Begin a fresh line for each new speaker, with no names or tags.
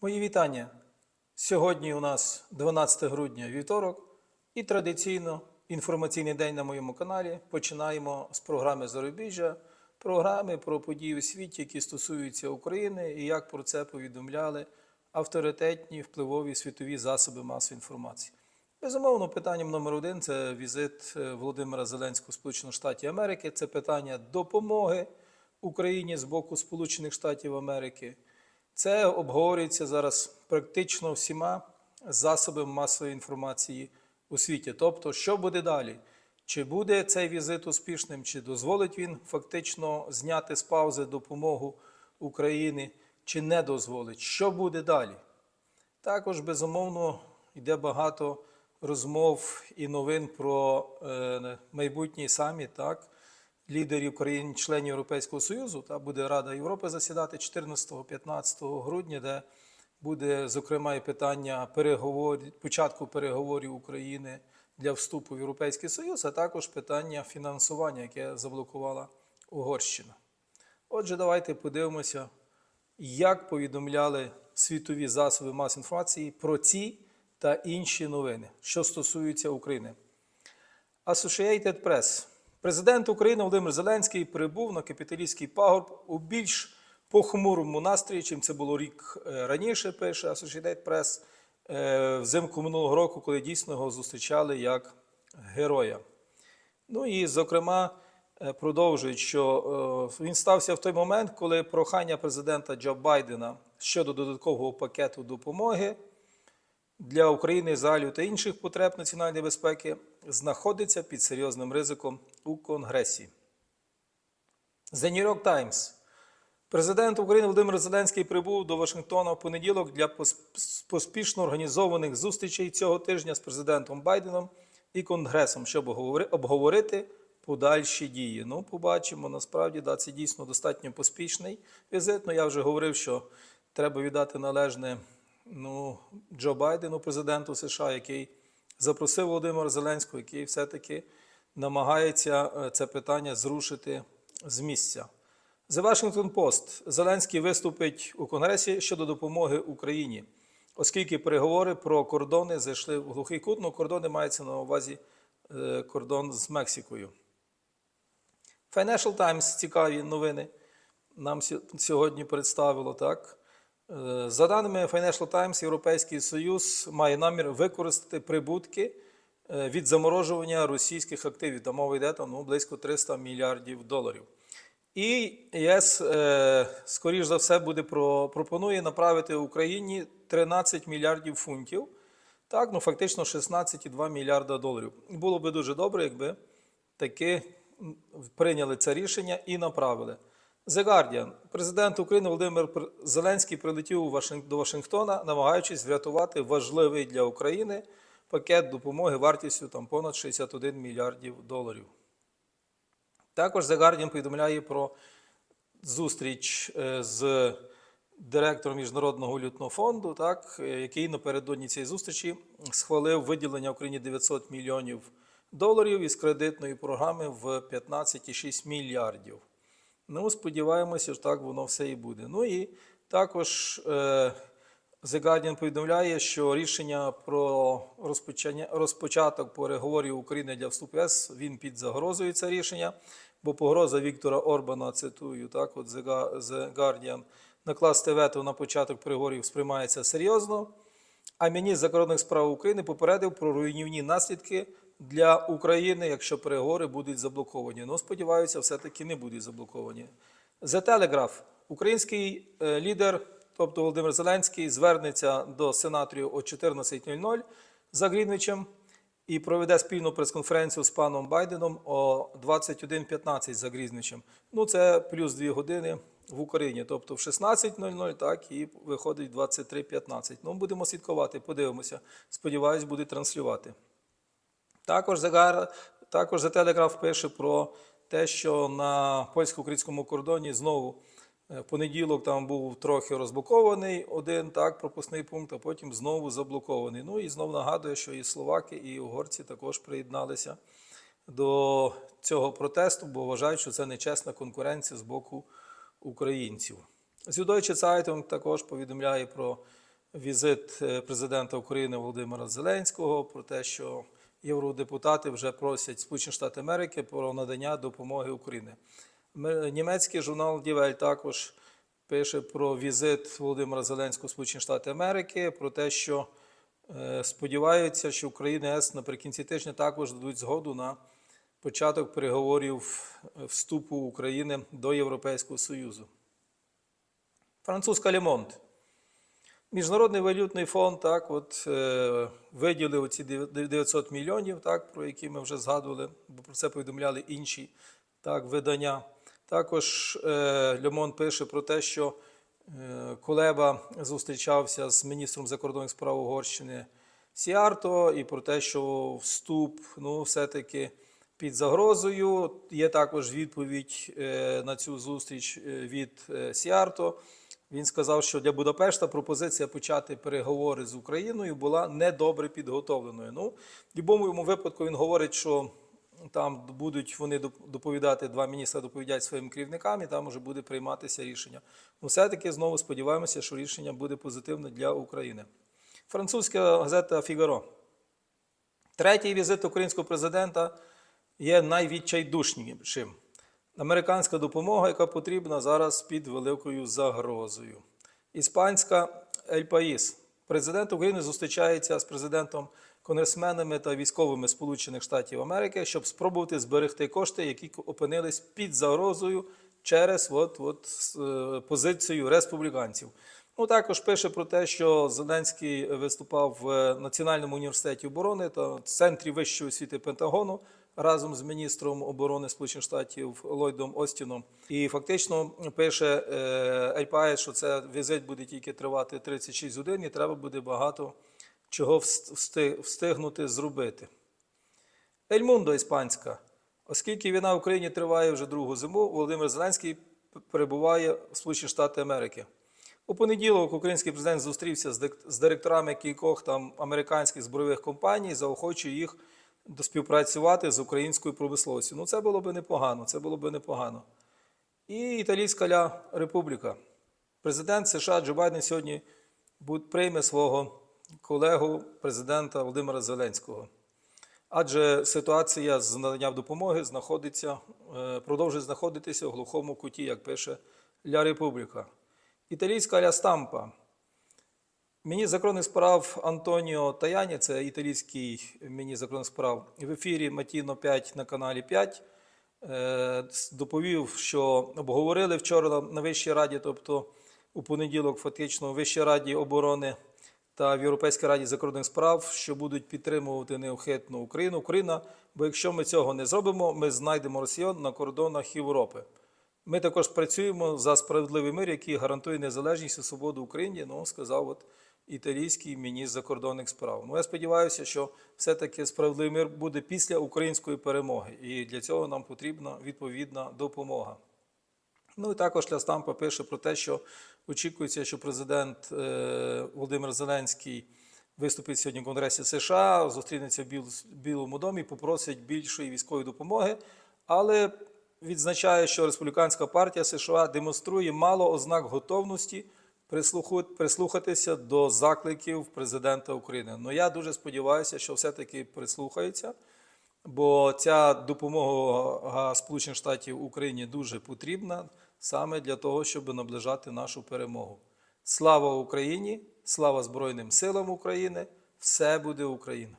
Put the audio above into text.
Мої вітання. Сьогодні у нас 12 грудня вівторок, і традиційно інформаційний день на моєму каналі. Починаємо з програми Зарубіжжя, програми про події у світі, які стосуються України, і як про це повідомляли авторитетні впливові світові засоби масової інформації. Безумовно, питанням номер один це візит е, Володимира Зеленського Сполучених Штатів Америки. Це питання допомоги Україні з боку Сполучених Штатів Америки. Це обговорюється зараз практично всіма засобами масової інформації у світі. Тобто, що буде далі? Чи буде цей візит успішним, чи дозволить він фактично зняти з паузи допомогу Україні, чи не дозволить? Що буде далі? Також, безумовно, йде багато розмов і новин про е, майбутній саміт, так, лідерів країн, членів Європейського Союзу. Та буде Рада Європи засідати 14-15 грудня, де буде, зокрема, і питання переговорів, початку переговорів України для вступу в Європейський Союз, а також питання фінансування, яке заблокувала Угорщина. Отже, давайте подивимося, як повідомляли світові засоби масової інформації про ці та інші новини, що стосуються України. Associated Press. Президент України Володимир Зеленський прибув на капіталістський пагорб у більш похмурому настрої, чим це було рік е, раніше, пише Associated Press, е, взимку минулого року, коли дійсно його зустрічали як героя. Ну і, зокрема, е, продовжують, що він стався в той момент, коли прохання президента Джо Байдена щодо додаткового пакету допомоги для України, Ізраїлю та інших потреб національної безпеки знаходиться під серйозним ризиком у Конгресі. The New York Times. Президент України Володимир Зеленський прибув до Вашингтона в понеділок для поспішно організованих зустрічей цього тижня з президентом Байденом і Конгресом, щоб обговорити подальші дії. Ну, побачимо, насправді, да, це дійсно достатньо поспішний візит. Ну, я вже говорив, що треба віддати належне ну, Джо Байдену, президенту США, який запросив Володимира Зеленського, який все-таки намагається е, це питання зрушити з місця. The Washington Post. Зеленський виступить у Конгресі щодо допомоги Україні, оскільки переговори про кордони зайшли в глухий кут. Ну, кордони мається на увазі е, кордон з Мексикою. Financial Times цікаві новини нам сьогодні представило так. Е, За даними Financial Times, Європейський Союз має намір використати прибутки е, від заморожування російських активів. Там мова йде ну, близько 300 мільярдів доларів. І ЄС, е, скоріш за все, буде про, пропонує направити Україні 13 мільярдів фунтів. Так, ну фактично 16,2 мільярда доларів. Було би дуже добре, якби таки прийняли це рішення і направили. The Guardian. Президент України Володимир Зеленський прилетів до Вашингтона, намагаючись врятувати важливий для України пакет допомоги вартістю там понад 61 мільярдів доларів. Також The Guardian повідомляє про зустріч е, з директором Міжнародного валютного фонду, так, е, який напередодні цієї зустрічі схвалив виділення Україні 900 мільйонів доларів із кредитної програми в 15,6 мільярдів. Ну, сподіваємося, що так воно все і буде. Ну і також е, The Guardian повідомляє, що рішення про розпочаток переговорів України для вступу ЄС, він під загрозою це рішення, бо погроза Віктора Орбана, цитую, так, от The Guardian, накласти вето на початок переговорів сприймається серйозно. А міністр закордонних справ України попередив про руйнівні наслідки для України, якщо переговори будуть заблоковані. Ну, сподіваюся, все-таки не будуть заблоковані. The Telegraph. Український е, лідер, тобто Володимир Зеленський, звернеться до сенаторів о 14.00 за Грінвічем і проведе спільну прес-конференцію з паном Байденом о 21.15 за Грінвічем. Ну, це плюс 2 години в Україні, тобто в 16.00, так, і виходить 23.15. Ну, будемо слідкувати, подивимося. Сподіваюсь, буде транслювати. Також Загар, також The Telegraph пише про те, що на польсько-українському кордоні знову е, в понеділок там був трохи розблокований один так, пропускний пункт, а потім знову заблокований. Ну і знову нагадує, що і словаки, і угорці також приєдналися до цього протесту, бо вважають, що це нечесна конкуренція з боку українців. Süddeutsche Zeitung також повідомляє про візит е, президента України Володимира Зеленського, про те, що євродепутати вже просять Сполучені Штати Америки про надання допомоги Україні. Німецький журнал Дівель також пише про візит Володимира Зеленського в Сполучені Америки, про те, що е, сподіваються, що Україна і ЕС наприкінці тижня також дадуть згоду на початок переговорів е, вступу України до Європейського Союзу. Французька Лемонт. Міжнародний валютний фонд так, от, е, виділив ці 900 мільйонів, так, про які ми вже згадували, бо про це повідомляли інші так, видання. Також е, Лемон пише про те, що е, Кулеба зустрічався з міністром закордонних справ Угорщини Сіарто і про те, що вступ ну, все-таки під загрозою. Є також відповідь е, на цю зустріч е, від е, Сіарто. Він сказав, що для Будапешта пропозиція почати переговори з Україною була недобре підготовленою. Ну, в будь-якому випадку він говорить, що там будуть вони доповідати, два міністра доповідають своїм керівникам, і там уже буде прийматися рішення. Ну, все-таки знову сподіваємося, що рішення буде позитивне для України. Французька газета Фігаро. Третій візит українського президента є найвідчайдушнішим. Американська допомога, яка потрібна зараз під великою загрозою. Іспанська Ель Паїс. Президент України зустрічається з президентом, конгресменами та військовими Сполучених Штатів Америки, щоб спробувати зберегти кошти, які опинились під загрозою через от, от, е, позицію республіканців. Ну, також пише про те, що Зеленський виступав в Національному університеті оборони та центрі вищої освіти Пентагону разом з міністром оборони Сполучених Штатів Ллойдом Остіном. І фактично пише е, Ельпає, що це візит буде тільки тривати 36 годин, і треба буде багато чого встигнути зробити. Ельмундо іспанська. Оскільки війна в Україні триває вже другу зиму, Володимир Зеленський перебуває в Сполучені Штати Америки. У понеділок український президент зустрівся з директорами кількох там американських збройових компаній, заохочує їх співпрацювати з українською промисловістю. Ну, це було би непогано, це було би непогано. І Італійська ля Републіка. Президент США Джо Байден сьогодні прийме свого колегу президента Володимира Зеленського. Адже ситуація з наданням допомоги знаходиться, е, продовжує знаходитися в глухому куті, як пише Ля Републіка. Італійська Ля Стампа. Міністр закордонних справ Антоніо Таяні, це італійський міністр закордонних справ, в ефірі Матіно 5 на каналі 5 е, доповів, що обговорили вчора на- Вищій раді, тобто у понеділок, фактично, в Вищій раді оборони та в Європейській раді закордонних справ, що будуть підтримувати неухитну Україну. Україна, бо якщо ми цього не зробимо, ми знайдемо росіян на кордонах Європи. Ми також працюємо за справедливий мир, який гарантує незалежність і свободу Україні, ну, сказав от італійський міністр закордонних справ. Ну, я сподіваюся, що все-таки справедливий мир буде після української перемоги, і для цього нам потрібна відповідна допомога. Ну і також Лястампа пише про те, що очікується, що президент е, Володимир Зеленський виступить сьогодні в Конгресі США, зустрінеться в Білому домі, попросить більшої військової допомоги, але відзначає, що республіканська партія США демонструє мало ознак готовності прислухатися до закликів президента України. Ну я дуже сподіваюся, що все-таки прислухаються бо ця допомога Сполучених Штатів Україні дуже потрібна саме для того, щоб наближати нашу перемогу. Слава Україні! Слава Збройним силам України! Все буде Україна!